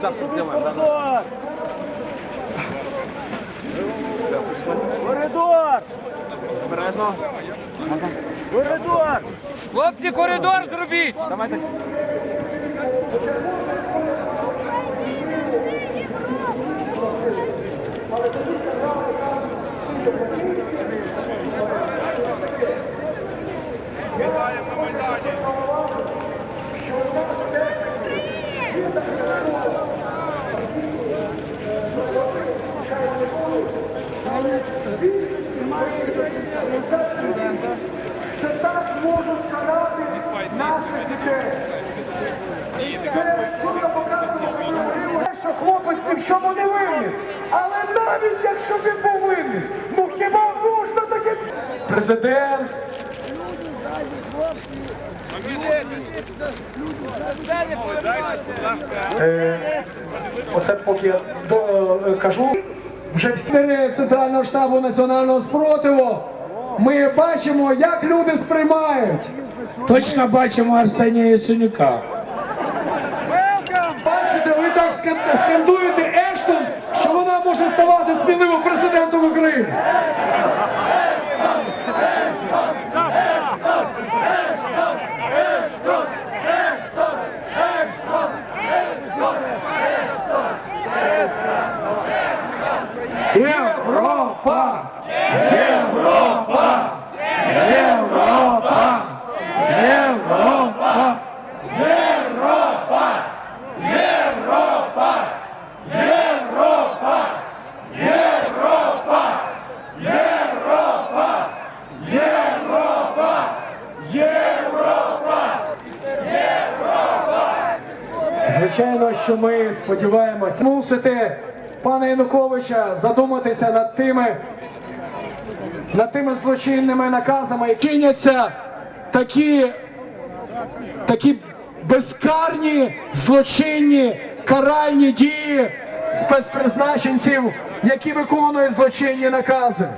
Коридор! Коридор! Хлопці, коридор зробіть! Давайте. Це так можуть карати наших дітей. Це що хлопець ні не винен. Але навіть якщо він був винен, ну хіба можна таке? Президент. Е, Оце поки я е, кажу. Вже всі Центрального штабу національного спротиву. Ми бачимо, як люди сприймають. Точно бачимо Арсенія Яценюка. Бачите, ви так скандуєте Ештон, що вона може ставати сміливо президентом України. Звичайно, що ми сподіваємося мусити пана Януковича задуматися над тими, над тими злочинними наказами, які чиняться такі, такі безкарні злочинні каральні дії спецпризначенців, які виконують злочинні накази.